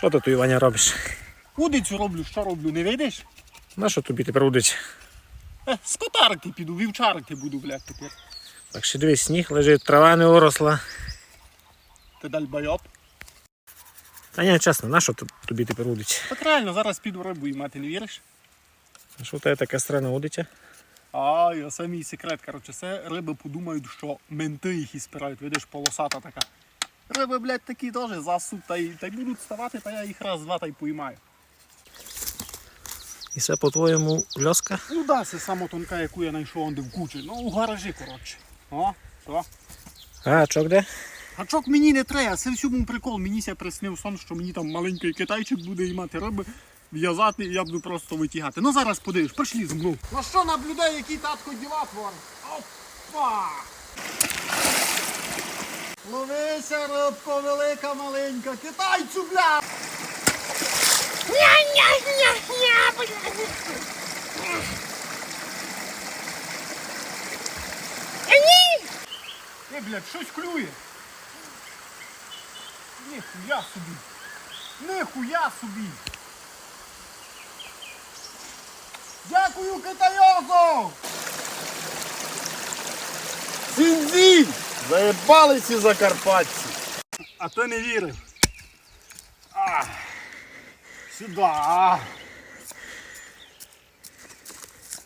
Що Іваня, робиш? Удицю роблю, що роблю, не видиш? На що тобі тепер удить? Е, скотарити піду, вівчарити буду, блядь, тепер. Так ще дивись, сніг лежить, трава не уросла. Ти дальбайоб. Та ні, чесно, на що тобі тепер удить? Так реально, зараз піду рибу і мати, не віриш? А що в тебе така странна удиця? А, я самий секрет, коротше, це риби подумають, що менти їх і спирають, видиш, полосата така. Риби, блядь, такі теж засуть, та й, та й будуть ставати, та я їх раз, два та й поймаю. І це по-твоєму льоска? Ну да, це саме тонка, яку я знайшов онде в кучі. Ну, у гаражі, коротше. О, то. А, чок де? Гачок мені не треба, це всьому прикол. Мені ся приснив сон, що мені там маленький китайчик буде і мати риби, в'язати, і я буду просто витягати. Ну зараз подивиш, пішли з мною. На що наблюдай, який татко діла творить? Опа! Ловися, рибко, велика, маленька, китайцю, бля! Ня-ня-ня-ня. Та ні! Е, блядь, щось клює. Ніхуя собі. Ніхуя собі. Дякую, китайозо! Сінзі! Заєбали ці закарпатці. А то не вірив. А, сюди.